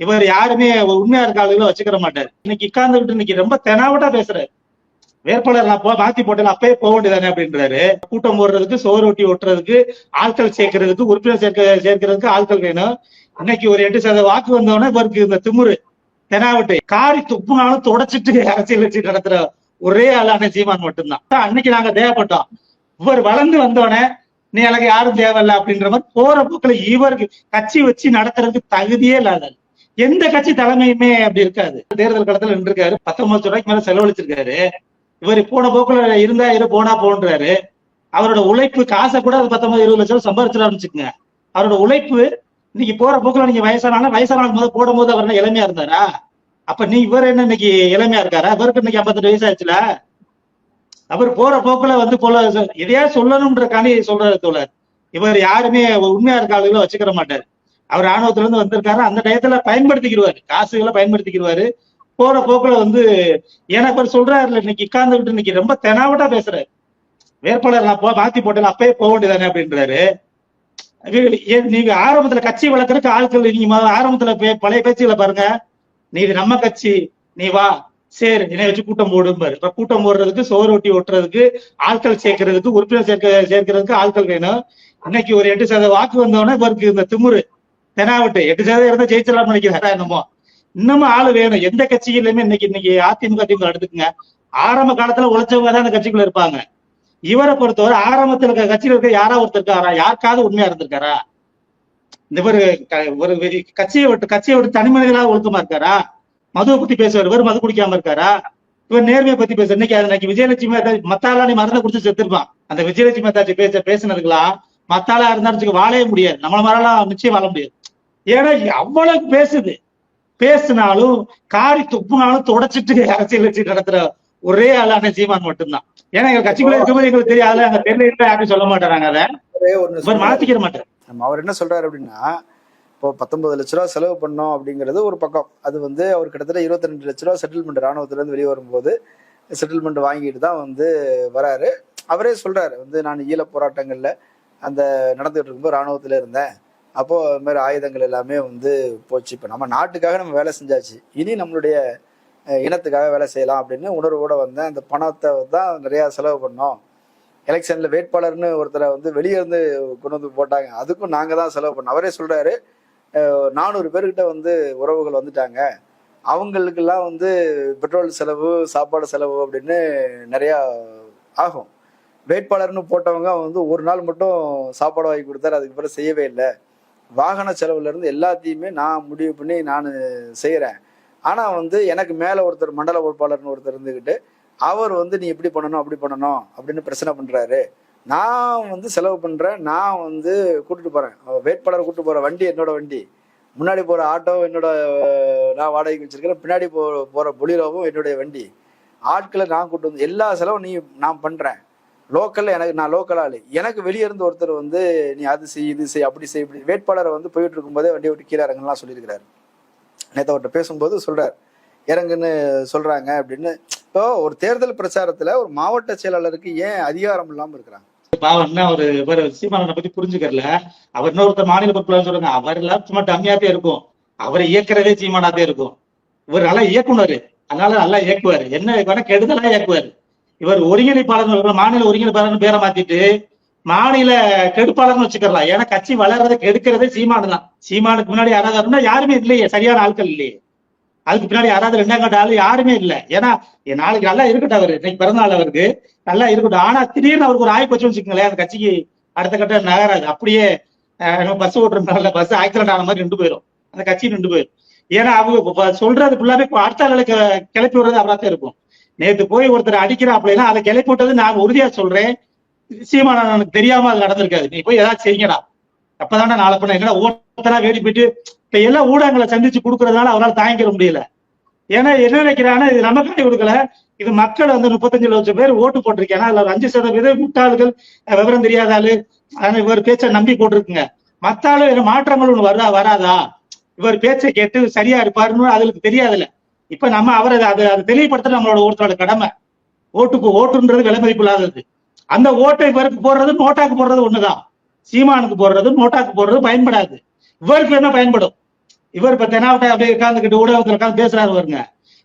இவர் யாருமே உண்மையா இருக்க ஆளுகளை வச்சுக்கிற மாட்டார். இன்னைக்கு உட்கார்ந்துகிட்டு இன்னைக்கு ரொம்ப தெனாவட்டா பேசுறாரு. வேட்பாளர் நான் போ மாத்தி போட்டேன் அப்பயே போக வேண்டியதானே அப்படின்றாரு. கூட்டம் போடுறதுக்கு சோறு ஒட்டி ஒட்டுறதுக்கு ஆட்கள் சேர்க்கறதுக்கு உறுப்பினர் சேர்க்க சேர்க்கறதுக்கு ஆட்கள் வேணும். இன்னைக்கு ஒரு எட்டு சதவீத வாக்கு வந்தவொடனே இவருக்கு இந்த திமுரு தெனாவட்டு காரி துப்புனாலும் தொடச்சிட்டு அரசியல் வச்சு நடத்துற ஒரே ஆளான சீமான் மட்டும்தான். அன்னைக்கு நாங்க தேவைப்பட்டோம். இவர் வளர்ந்து வந்தோடனே நீ எனக்கு யாரும் தேவையில்லை அப்படின்ற மாதிரி போற போக்குல இவருக்கு கட்சி வச்சு நடத்துறதுக்கு தகுதியே இல்லாத எந்த கட்சி தலைமையுமே அப்படி இருக்காது. தேர்தல் களத்துல நின்றுருக்காரு. பத்தொன்பது ரூபாய்க்கு மேல செலவழிச்சிருக்காரு. இவர் போன போக்குல இருந்தா இரு போனா போன்றாரு. அவரோட உழைப்பு காசை கூட அது பத்தொன்பது இருபது லட்சம் சம்பாதிச்சிடலாம் வச்சுக்கோங்க அவரோட உழைப்பு இன்னைக்கு போற போக்குல நீங்க வயசானாலும் வயசான போது போடும் போது அவர் என்ன இளமையா இருந்தாரா? அப்ப நீ இவர் என்ன இன்னைக்கு இளமையா இருக்காரா? இவருக்கு இன்னைக்கு ஐம்பத்தெட்டு வயசு ஆச்சுல. அவர் போற போக்குல வந்து போல இதையா சொல்லணும்ன்ற காணி சொல்றாரு தோழர். இவர் யாருமே உண்மையா இருக்க ஆளுகளை வச்சுக்கிற மாட்டார். அவர் ராணுவத்துல இருந்து வந்திருக்காரு. அந்த டயத்துல பயன்படுத்திக்கிடுவாரு காசுகளை பயன்படுத்திக்கிடுவாரு போற போக்குல வந்து எனக்கு அவர் சொல்றாருல இன்னைக்கு உட்கார்ந்துகிட்டு இன்னைக்கு ரொம்ப தெனாவட்டா பேசுறாரு. வேட்பாளர் நான் போ மாத்தி போட்டேன் அப்பயே போக வேண்டியதானே அப்படின்றாரு. நீங்க ஆரம்பத்துல கட்சி வளர்க்கறதுக்கு ஆட்கள் நீங்க ஆரம்பத்துல பே- பழைய பேச்சுகளை பாருங்க. நீ இது நம்ம கட்சி. நீ வா சரி என்னை வச்சு கூட்டம் போடும்பாரு. இப்ப கூட்டம் போடுறதுக்கு சோறு ஒட்டி ஒட்டுறதுக்கு ஆட்கள் சேர்க்கறதுக்கு உறுப்பினர் சேர்க்க சேர்க்கறதுக்கு ஆட்கள் வேணும். இன்னைக்கு ஒரு எட்டு சதவீத வாக்கு வந்தோடனே இவருக்கு இந்த திமுரு. தெனாவட்டு எட்டு சதவீதம் இருந்தா ஜெயிச்சிடலாம் நினைக்கிறாரா என்னமோ. இன்னமும் ஆளு வேணும். எந்த கட்சியிலுமே இன்னைக்கு இன்னைக்கு அதிமுக திமுக எடுத்துக்கங்க ஆரம்ப காலத்துல உழைச்சவங்க தான் அந்த கட்சிக்குள்ள இருப்பாங்க. இவரை பொறுத்தவரை ஆரம்பத்துல இருக்க கட்சியில இருக்க யாரா ஒருத்தர் இருக்காரா யாருக்காவது உண்மையா இருந்திருக்காரா? இந்த ஒரு ஒரு கட்சியை விட்டு கட்சியை விட்டு தனி மனிதனாக ஒழுக்கமா இருக்காரா? மதுவை பத்தி பேசுவார். இவர் மது குடிக்காம இருக்காரா? இவர் நேர்மையை பத்தி பேச இன்னைக்கு இன்னைக்கு விஜயலட்சுமி மத்தாளா நீ மருந்தை குடிச்சு செத்துருப்பான். அந்த விஜயலட்சுமி ஏதாச்சும் பேச பேசுனதுக்கெல்லாம் மத்தாளா இருந்தாலும் வாழவே முடியாது. நம்மள மாதிரிலாம் நிச்சயம் வாழ முடியாது. ஏன்னா அவ்வளவு பேசுது. பேசினாலும் காரி துப்புனாலும் தொடச்சிட்டு அரசியல் வச்சு நடத்துற ஒரே ஆளான சீமான் மட்டும்தான். ஏன்னா எங்க கட்சிக்குள்ள இருக்கும்போது எங்களுக்கு தெரியாது. அங்க தெரியல யாரும் சொல்ல மாட்டாங்க அதை. மாத்திக்கிற நம்ம அவர் என்ன சொல்றாரு அப்படின்னா இப்போ பத்தொன்பது லட்ச ரூபா செலவு பண்ணோம் அப்படிங்கிறது ஒரு பக்கம். அது வந்து அவர் கிட்டத்தட்ட இருபத்தி ரெண்டு லட்ச ரூபா செட்டில்மெண்ட் ராணுவத்துல இருந்து வெளியே வரும்போது செட்டில்மெண்ட் வாங்கிட்டு தான் வந்து வராரு. அவரே சொல்றாரு வந்து நான் ஈழ போராட்டங்கள்ல அந்த நடந்துட்டு இருக்கும்போது ராணுவத்துல இருந்தேன். அப்போ அது மாதிரி ஆயுதங்கள் எல்லாமே வந்து போச்சு. இப்போ நம்ம நாட்டுக்காக நம்ம வேலை செஞ்சாச்சு. இனி நம்மளுடைய இனத்துக்காக வேலை செய்யலாம் அப்படின்னு உணர்வோட வந்தேன் அந்த பணத்தை தான் நிறையா செலவு பண்ணோம். எலெக்ஷனில் வேட்பாளர்னு ஒருத்தரை வந்து வெளியே இருந்து கொண்டு வந்து போட்டாங்க. அதுக்கும் நாங்கள் தான் செலவு பண்ணோம். அவரே சொல்கிறாரு நானூறு பேர்கிட்ட வந்து உறவுகள் வந்துட்டாங்க. அவங்களுக்கெல்லாம் வந்து பெட்ரோல் செலவு சாப்பாடு செலவு அப்படின்னு நிறையா ஆகும். வேட்பாளர்னு போட்டவங்க வந்து ஒரு நாள் மட்டும் சாப்பாடு வாங்கி கொடுத்தாரு. அதுக்கு பிறகு செய்யவே இல்லை. வாகன செலவுலேருந்து எல்லாத்தையுமே நான் முடிவு பண்ணி நான் செய்கிறேன் ஆனால் வந்து எனக்கு மேலே ஒருத்தர் மண்டல பொறுப்பாளர்னு ஒருத்தர் இருந்துக்கிட்டு அவர் வந்து நீ இப்படி பண்ணணும் அப்படி பண்ணணும் அப்படின்னு பிரச்சனை பண்ணுறாரு நான் வந்து செலவு பண்ணுறேன் நான் வந்து கூட்டிட்டு போகிறேன் வேட்பாளர் கூட்டு போகிற வண்டி என்னோட வண்டி. முன்னாடி போகிற ஆட்டோ என்னோட நான் வாடகைக்கு வச்சிருக்கிறேன். பின்னாடி போ போகிற பொலிரோவும் என்னுடைய வண்டி. ஆட்களை நான் கூட்டு வந்து எல்லா செலவும் நீ நான் பண்ணுறேன் லோக்கல்ல எனக்கு நான் லோக்கல் ஆளு. எனக்கு வெளியே இருந்து ஒருத்தர் வந்து நீ அது செய் இது செய் அப்படி செய் இப்படி. வேட்பாளரை வந்து போயிட்டு இருக்கும்போதே வண்டியை விட்டு கீழே இறங்கலாம் சொல்லியிருக்கிறாரு. நேற்று அவர்கிட்ட பேசும்போது சொல்றாரு. இறங்குன்னு சொல்றாங்க அப்படின்னு. இப்போ ஒரு தேர்தல் பிரச்சாரத்துல ஒரு மாவட்ட செயலாளருக்கு ஏன் அதிகாரம் இல்லாம இருக்கிறாங்க? பாவம் ஒரு இவர் சீமானனை பத்தி புரிஞ்சுக்கல அவர் இன்னொருத்தர் மாநில பொறுப்புல சொல்றாங்க. அவர் எல்லாம் சும்மா டம்மியாத்தே இருக்கும். அவரை இயக்குறதே சீமானாத்தே இருக்கும். இவர் நல்லா இயக்குனர். அதனால நல்லா இயக்குவாரு. என்ன வேணா கெடுதலா இயக்குவாரு. இவர் ஒருங்கிணைப்பாளர் மாநில ஒருங்கிணைப்பாளர் பேரை மாத்திட்டு மாநில கெடுப்பாளர்னு வச்சுக்கலாம் ஏன்னா கட்சி வளர்றதை கெடுக்கிறதே சீமானு தான். சீமானுக்கு முன்னாடி யாராவது யாருமே இல்லையே. சரியான ஆட்கள் இல்லையே. அதுக்கு பின்னாடி யாராவது ரெண்டாம் கட்ட ஆளு யாருமே இல்லை. ஏன்னா என் நாளைக்கு நல்லா இருக்கட்டும் அவரு. இன்னைக்கு பிறந்தநாள் அவருக்கு. நல்லா இருக்கட்டும். ஆனா திடீர்னு அவருக்கு ஒரு ஆய்வு வச்சு வச்சுக்கோங்களேன். அந்த கட்சிக்கு அடுத்த கட்ட நகராது. அப்படியே பஸ் ஓட்டுறதுனால பஸ் ஆக்சிடென்ட் ஆன மாதிரி நின்று போயிடும் அந்த கட்சி நின்று போயிடும் ஏன்னா அவங்க சொல்றது ஃபுல்லாவே அடுத்த ஆளுக்கு கிளப்பி விடுறது அவராத்தான் இருக்கும். நேத்து போய் ஒருத்தர் அடிக்கிறாப்லன்னா அதை கிளப்பி விட்டது நான் உறுதியா சொல்றேன். சீமான எனக்கு தெரியாம அது நடந்திருக்காது. நீ போய் ஏதாவது செய்யடா. அப்பதானே நாளை பண்ண எங்கடா ஒவ்வொருத்தரா வேடி போயிட்டு இப்ப எல்லா ஊடகங்களை சந்திச்சு கொடுக்கறதுனால அவரால் தாங்கிக்க முடியல. ஏன்னா என்ன நினைக்கிறான்னா இது நமக்காண்டி கொடுக்கல. இது மக்கள் வந்து முப்பத்தஞ்சு லட்சம் பேர் ஓட்டு போட்டிருக்கேன் அதுல ஒரு அஞ்சு சதவீதம் முட்டாள்கள் விவரம் தெரியாத ஆளு. இவர் பேச்சை நம்பி போட்டிருக்குங்க. மத்த ஆளு மாற்றங்கள் ஒண்ணு வருதா வராதா? இவர் பேச்சை கேட்டு சரியா இருப்பாருன்னு அதுக்கு தெரியாதுல்ல. இப்ப நம்ம அவரை அதை அதை தெளிவுபடுத்த நம்மளோட ஒருத்தரோட கடமை. ஓட்டுக்கு ஓட்டுன்றது விலைமதிப்பில்லாதது இல்லாதது அந்த ஓட்டை இவருக்கு போடுறது நோட்டாக்கு போடுறது ஒண்ணுதான். சீமானுக்கு போடுறது நோட்டாக்கு போடுறது பயன்படாது. இவருக்கு என்ன பயன்படும்? இவர் இப்ப தெனாவட்டை அப்படியே உட்காந்துக்கிட்டு ஊடகத்துல உட்காந்து பேசுறாரு வருங்க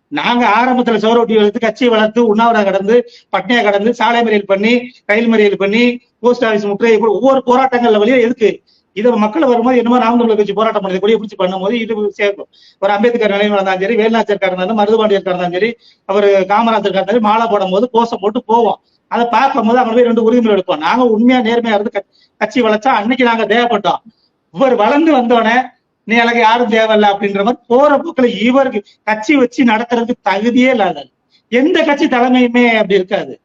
நாங்க ஆரம்பத்துல சௌரொட்டி வளர்த்து கட்சி வளர்த்து உண்ணாவிரம் கடந்து பட்னியா கடந்து சாலை மறியல் பண்ணி ரயில் மறியல் பண்ணி போஸ்ட் ஆபீஸ் முற்றுகை ஒவ்வொரு போராட்டங்கள்ல வழியா எதுக்கு? இதை மக்கள் வரும்போது என்னமோ நாம் தமிழர் கட்சி போராட்டம் பண்ணது கொடியை பிடிச்சி பண்ணும்போது இது சேர்க்கும். ஒரு அம்பேத்கர் நிலையம் இருந்தாலும் சரி வேலுநாச்சியர் இருந்தாலும் மருதுபாண்டியர் இருந்தாலும் சரி அவர் காமராஜர் இருந்தாலும் மாலை போடும் போது கோஷம் போட்டு போவோம். அதை பார்க்கும் போது அவங்க போய் ரெண்டு உறுதிமொழி எடுப்போம். நாங்க உண்மையா நேர்மையா இருந்து கட்சி- வளர்ச்சா அன்னைக்கு நாங்க தேவைப்பட்டோம். இவர் வளர்ந்து வந்தோடனே நீ எனக்கு யாரும் தேவையில்லை அப்படின்ற மாதிரி போற போக்கில் இவருக்கு கட்சி வச்சு நடத்துறதுக்கு தகுதியே இல்லாத எந்த கட்சி தலைமையுமே அப்படி இருக்காது.